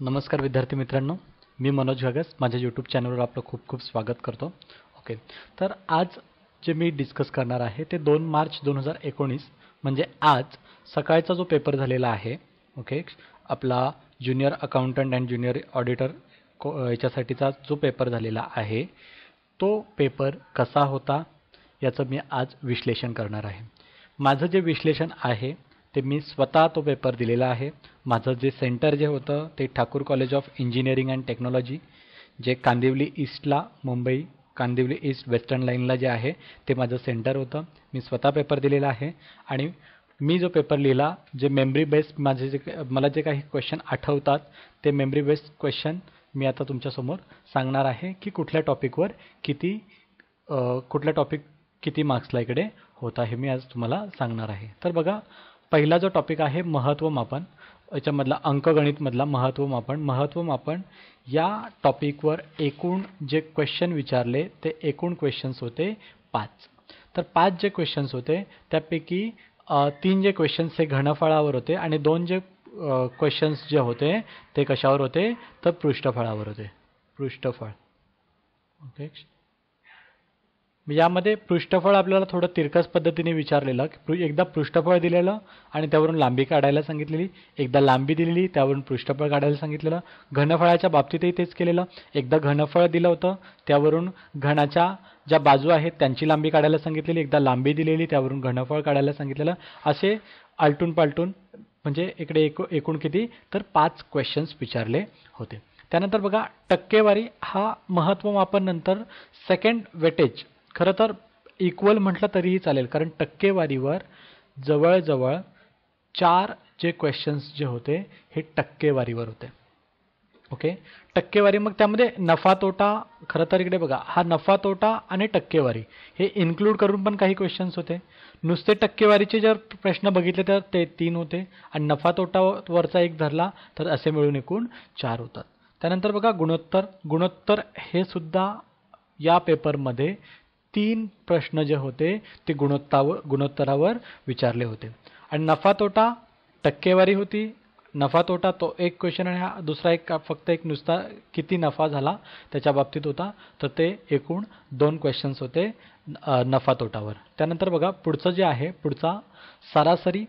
नमस्कार विद्यार्थी मित्रांनो मी मनोज घागस माझ्या यूट्यूब चॅनलवर आपलं खूप खूप स्वागत करतो. ओके तर आज जे मी डिस्कस करणार आहे ते दोन मार्च दोन हजार एकोणीस म्हणजे आज सकाळचा जो पेपर झालेला आहे ओके आपला junior accountant and junior auditor को याच्यासाठीचा जो पेपर झालेला आहे तो पेपर कसा होता याचं मी आज विश्लेषण करणार आहे. माझं जे विश्लेषण आहे ते मी स्वतः तो पेपर दिलेला आहे. माझं जे सेंटर जे होतं ते Thakur college of engineering and technology जे कांदिवली ईस्टला मुंबई कांदिवली ईस्ट वेस्टर्न लाईनला जे आहे ते माझं सेंटर होतं. मी स्वतः पेपर दिलेला आहे. आणि मी जो पेपर लिहिला जे मेमरी बेस्ड माझे जे मला जे काही क्वेश्चन आठवतात ते मेमरी बेस्ड क्वेश्चन मी आता तुमच्यासमोर सांगणार आहे की कुठल्या टॉपिकवर किती कुठल्या टॉपिक किती मार्क्सला इकडे होत आहे मी आज तुम्हाला सांगणार आहे. तर बघा पहिला जो टॉपिक आहे महत्त्वमापन याच्यामधला अंकगणितमधला महत्त्वमापन मापन मापन या टॉपिकवर एकूण जे क्वेश्चन विचारले ते एकूण क्वेश्चन्स होते पाच. तर पाच जे क्वेश्चन्स होते त्यापैकी तीन जे क्वेश्चन्स हे घनफळावर होते आणि दोन जे क्वेश्चन्स जे होते ते कशावर होते? तर पृष्ठफळावर होते. पृष्ठफळ. ओके म्हणजे यामध्ये पृष्ठफळ आपल्याला थोडं तिरकस पद्धतीने विचारलेलं की एकदा पृष्ठफळ दिलेलं आणि त्यावरून लांबी काढायला सांगितलेली एकदा लांबी दिलेली त्यावरून पृष्ठफळ काढायला सांगितलेलं घनफळाच्या बाबतीतही तेच केलेलं एकदा घनफळ दिलं होतं त्यावरून घनाच्या ज्या बाजू आहेत त्यांची लांबी काढायला सांगितलेली एकदा लांबी दिलेली त्यावरून घनफळ काढायला सांगितलेलं असे आलटून पालटून म्हणजे इकडे एकू एकूण किती तर पाच क्वेश्चन्स विचारले होते. त्यानंतर बघा टक्केवारी हा महत्त्वमापन नंतर सेकंड वेटेज खरं तर इक्वल म्हटलं तरीही चालेल कारण टक्केवारीवर जवळजवळ चार जे क्वेश्चन्स जे होते हे टक्केवारीवर होते. ओके टक्केवारी मग त्यामध्ये नफा तोटा खरं तर इकडे बघा हा नफा तोटा आणि टक्केवारी हे इन्क्लूड करून पण काही क्वेश्चन्स होते. नुसते टक्केवारीचे जर प्रश्न बघितले तर ते तीन होते आणि नफा तोटावरचा एक धरला तर असे मिळून एकूण चार होतात. त्यानंतर बघा गुणोत्तर गुणोत्तर हे सुद्धा या पेपरमध्ये तीन प्रश्न जे होते ते गुणोत्तावर गुणोत्तरावर विचारले होते. आणि नफा तोटा टक्केवारी होती. नफा तोटा तो एक क्वेश्चन आणि हा दुसरा एक फक्त एक नुसता किती नफा झाला त्याच्या बाबतीत होता. तर ते एकूण दोन क्वेश्चन्स होते नफा तोटावर. त्यानंतर बघा पुढचं जे आहे पुढचा सरासरी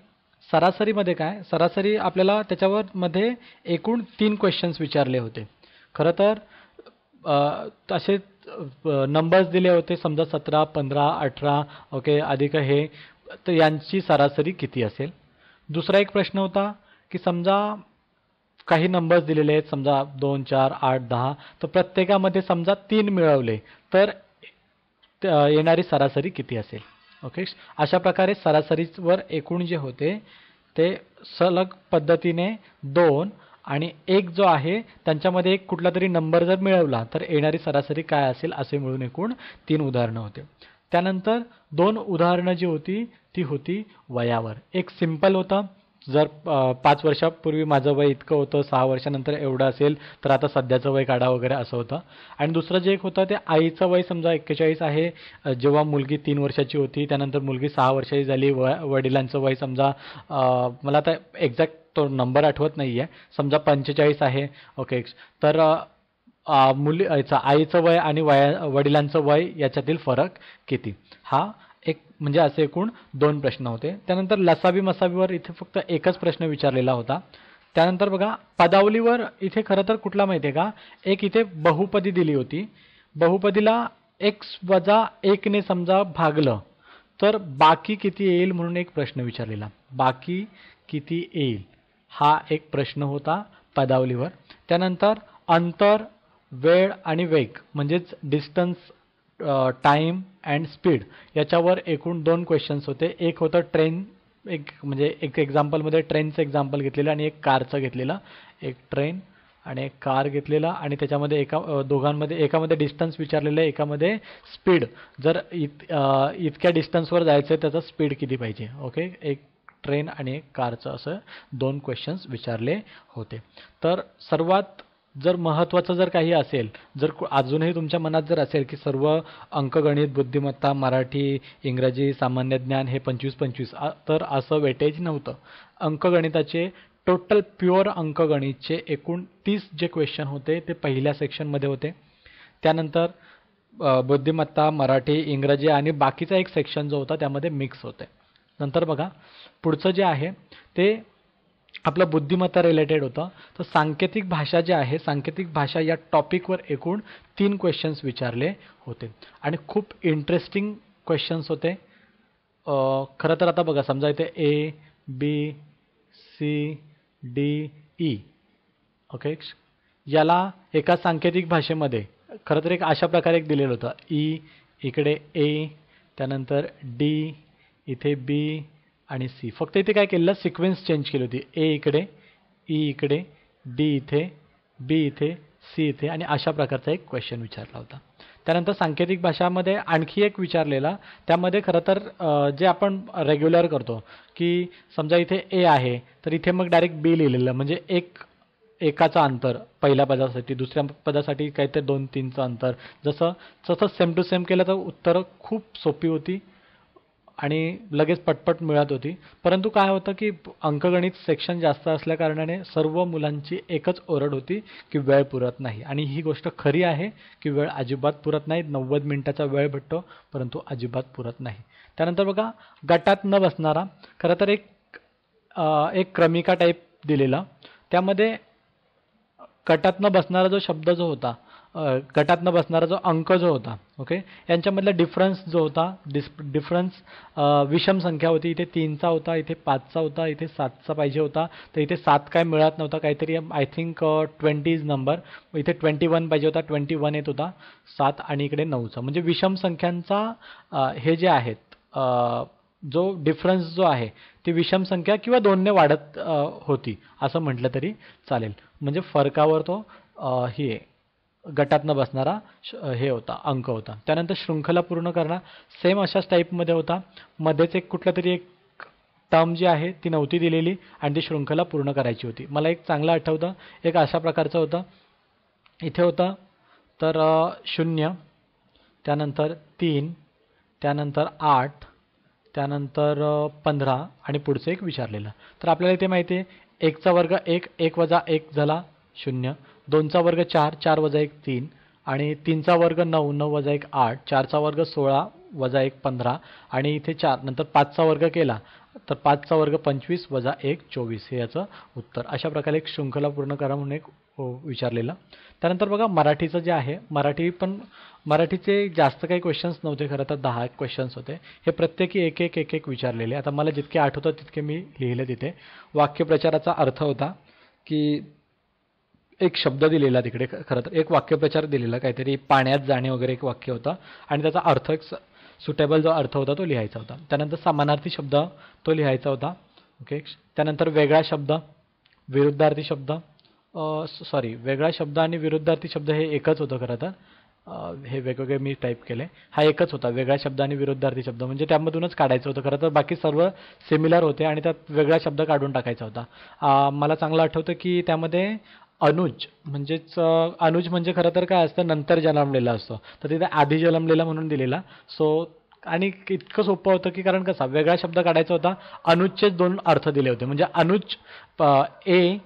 सरासरीमध्ये काय? सरासरी आपल्याला त्याच्यावर मध्ये एकूण तीन क्वेश्चन्स विचारले होते. खरं तर असे नंबर्स दिले होते समजा सतरा पंधरा अठरा ओके अधिक हे तर यांची सरासरी किती असेल? दुसरा एक प्रश्न होता की समजा काही नंबर्स दिलेले आहेत समजा दोन चार आठ दहा तर प्रत्येकामध्ये समजा तीन मिळवले तर येणारी सरासरी किती असेल? ओके अशा प्रकारे सरासरीवर एकूण जे होते ते सलग पद्धतीने दोन आणि एक जो आहे त्यांच्यामध्ये एक कुठला तरी नंबर जर मिळवला तर येणारी सरासरी काय असेल असे मिळून एकूण तीन उदाहरणं होते. त्यानंतर दोन उदाहरणं जी होती ती होती वयावर. एक सिंपल होतं जर पाच वर्षापूर्वी माझं वय इतकं होतं सहा वर्षानंतर एवढं असेल तर आता सध्याचं वय काढा वगैरे असं होतं. आणि दुसरं जे एक होतं ते आईचं वय समजा एक्केचाळीस आहे जेव्हा मुलगी तीन वर्षाची होती त्यानंतर मुलगी सहा वर्षाची झाली व वडिलांचं वय समजा मला आता एक्झॅक्ट तो नंबर आठवत नाही आहे समजा पंचेचाळीस आहे ओके. तर मुली याचं आईचं वय आणि वया वडिलांचं वय याच्यातील फरक किती? हा म्हणजे असे एकूण दोन प्रश्न होते. त्यानंतर लसावी मसावीवर इथे फक्त एकच प्रश्न विचारलेला होता. त्यानंतर बघा पदावलीवर इथे खरं तर कुठला माहिती आहे का? एक इथे बहुपदी दिली होती. बहुपदीला एक्स वजा एकने समजा भागलं तर बाकी किती येईल म्हणून एक प्रश्न विचारलेला. बाकी किती येईल? हा एक प्रश्न होता पदावलीवर. त्यानंतर अंतर वेळ आणि वेग म्हणजेच डिस्टन्स टाईम अँड स्पीड याच्यावर एकूण दोन क्वेश्चन्स होते. एक होतं ट्रेन एक म्हणजे एक एक्झाम्पलमध्ये ट्रेनचं एक्झाम्पल घेतलेलं आणि एक कारचं घेतलेलं. एक ट्रेन आणि एक कार घेतलेला आणि त्याच्यामध्ये एका दोघांमध्ये एकामध्ये डिस्टन्स विचारलेलं आहे एकामध्ये स्पीड जर इत इतक्या डिस्टन्सवर जायचं आहे त्याचा स्पीड किती पाहिजे? ओके एक ट्रेन आणि एक कारचं असं दोन क्वेश्चन्स विचारले होते. तर सर्वात जर महत्त्वाचं जर काही असेल जर अजूनही तुमच्या मनात जर असेल की सर्व अंकगणित बुद्धिमत्ता मराठी इंग्रजी सामान्य ज्ञान हे पंचवीस पंचवीस तर असं वेटेज नव्हतं. अंकगणिताचे टोटल प्युअर अंकगणितचे एकूण तीस जे क्वेश्चन होते ते पहिल्या सेक्शनमध्ये होते. त्यानंतर बुद्धिमत्ता मराठी इंग्रजी आणि बाकीचा एक सेक्शन जो होता त्यामध्ये मिक्स होते. नंतर बघा पुढचं जे आहे ते आपला बुद्धिमत्ता रिलेटेड होतं. तर सांकेतिक भाषा जे आहे सांकेतिक भाषा या टॉपिकवर एकूण तीन क्वेश्चन्स विचारले होते. आणि खूप इंटरेस्टिंग क्वेश्चन्स होते. खरं तर आता बघा समजा इथे A B C D E okay याला एका सांकेतिक भाषेमध्ये खरं तर एक अशा प्रकारे एक दिलेलं होतं. ई इकडे ए त्यानंतर डी इथे बी आणि सी. फक्त इथे काय केलेलं? सिक्वेन्स चेंज केली होती. ए इकडे ई इकडे डी इथे बी इथे सी इथे. आणि अशा प्रकारचा एक क्वेश्चन विचारला होता. त्यानंतर सांकेतिक भाषामध्ये आणखी एक विचारलेला. त्यामध्ये खरं तर जे आपण रेग्युलर करतो की समजा इथे ए आहे तर इथे मग डायरेक्ट बी लिहिलेलं. म्हणजे एक एकाचं अंतर पहिल्या पदासाठी दुसऱ्या पदासाठी काहीतरी दोन तीनचं अंतर. जसं जसं सेम टू सेम केलं तर उत्तरं खूप सोपी होती. आणि लगेच पटपट मिळत होती. परंतु काय होतं की अंकगणित सेक्शन जास्त असल्याकारणाने सर्व मुलांची एकच ओरड होती की वेळ पुरत नाही. आणि ही गोष्ट खरी आहे की वेळ अजिबात पुरत नाही. नव्वद मिनिटाचा वेळ भेटतो परंतु अजिबात पुरत नाही. त्यानंतर बघा गटात न बसणारा खरं तर एक एक क्रमिका टाईप दिलेला. त्यामध्ये गटात न बसणारा जो शब्द जो होता गटातनं बसणारा जो अंक जो होता ओके यांच्यामधला डिफरन्स जो होता डिस डिफरन्स विषम संख्या होती. इथे तीनचा होता इथे पाचचा होता इथे सातचा पाहिजे होता. तर इथे सात काय मिळत नव्हता काहीतरी I think twenty is number इथे ट्वेंटी वन पाहिजे होता ट्वेंटी वन येत होता. सात आणि इकडे नऊचा. म्हणजे विषम संख्यांचा हे जे आहेत जो डिफरन्स जो आहे ती विषम संख्या किंवा दोनने वाढत होती. असं म्हटलं तरी चालेल. म्हणजे फरकावर तो ही हे आहे, गटातनं बसणारा श- हे होता अंक होता. त्यानंतर शृंखला पूर्ण करणं सेम अशाच टाईपमध्ये होता. मध्येच एक कुठलं तरी एक टर्म जी आहे ती नव्हती दिलेली आणि ती शृंखला पूर्ण करायची होती. मला एक चांगलं आठवतं एक अशा प्रकारचं होतं. इथे होतं तर शून्य त्यानंतर तीन त्यानंतर आठ त्यानंतर पंधरा आणि पुढचं एक विचारलेलं. तर आपल्याला इथे माहिती आहे एकचा वर्ग एक एक वजा एक झाला शून्य. दोनचा वर्ग चार चार वजा एक तीन आणि तीनचा वर्ग नऊ नऊ वजा एक आठ चारचा वर्ग सोळा वजा एक पंधरा आणि इथे चार नंतर पाचचा वर्ग केला तर पाचचा वर्ग पंचवीस वजा एक चोवीस. हे याचं उत्तर. अशा प्रकारे एक शृंखला पूर्ण करा म्हणून एक विचारलेला विचारलेलं. त्यानंतर बघा मराठीचं जे आहे मराठी पण मराठीचे जास्त काही क्वेश्चन्स नव्हते खरं तर दहा क्वेश्चन्स होते. हे प्रत्येकी एक एक एक एक विचारलेले. आता मला जितके आठवतं तितके मी लिहिले तिथे. वाक्यप्रचाराचा अर्थ होता की एक शब्द दिलेला तिकडे खरं तर एक वाक्यप्रचार दिलेला काहीतरी पाण्यात जाणे वगैरे एक वाक्य होता. आणि त्याचा अर्थ एक सुटेबल जो अर्थ होता तो लिहायचा होता. त्यानंतर समानार्थी शब्द तो लिहायचा होता. ओके त्यानंतर वेगळा शब्द विरुद्धार्थी शब्द. सॉरी वेगळा शब्द आणि विरुद्धार्थी शब्द हे एकच होतं खरं तर. हे वेगवेगळे मी टाईप केले. हा एकच होता वेगळा शब्द आणि विरुद्धार्थी शब्द. म्हणजे त्यामधूनच काढायचं होतं खरं तर. बाकी सर्व सिमिलर होते आणि त्यात वेगळा शब्द काढून टाकायचा होता. मला चांगलं आठवतं की त्यामध्ये अनुज म्हणजेच अनुज म्हणजे खरं तर काय असतं नंतर जन्मलेला असतो. तर तिथे आधी जन्मलेला म्हणून दिलेला. सो आणि इतकं सोपं होतं की कारण कसा वेगळा शब्द काढायचा होता अनुजचेच दोन अर्थ दिले होते. म्हणजे अनुज ए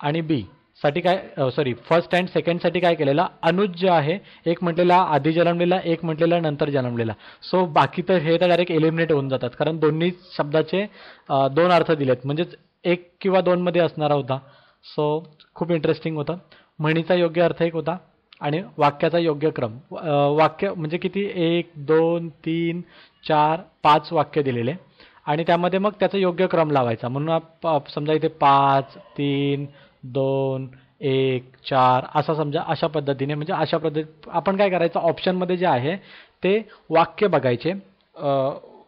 आणि बी साठी काय सॉरी फर्स्ट अँड सेकंडसाठी काय केलेला अनुज जे आहे एक म्हटलेला आधी जन्मलेला एक म्हटलेला नंतर जन्मलेला. सो बाकी तर हे तर डायरेक्ट एलिमिनेट होऊन जातात. कारण दोन्ही शब्दाचे दोन अर्थ दिलेत. म्हणजेच एक किंवा दोनमध्ये असणारा होता. सो खूप इंटरेस्टिंग होतं. म्हणीचा योग्य अर्थ एक होता आणि वाक्याचा योग्य क्रम. वाक्य म्हणजे किती? एक दोन तीन चार पाच वाक्य दिलेले. आणि त्यामध्ये मग त्याचा योग्य क्रम लावायचा. म्हणून समजा इथे पाच तीन दोन एक चार असा समजा अशा पद्धतीने म्हणजे अशा पद्धती आपण काय करायचं? ऑप्शनमध्ये जे आहे ते वाक्य बघायचे.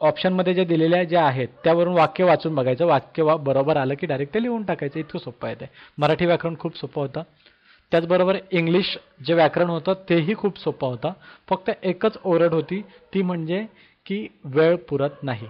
ऑप्शनमध्ये जे दिलेल्या ज्या आहेत त्यावरून वाक्य वाचून बघायचं. वाक्य वा बरोबर आलं की डायरेक्ट ते लिहून टाकायचं. इतकं सोपं आहे ते. मराठी व्याकरण खूप सोपं होतं. त्याचबरोबर इंग्लिश जे व्याकरण होतं तेही खूप सोपं होतं. फक्त एकच ओरड होती ती म्हणजे की वेळ पुरत नाही.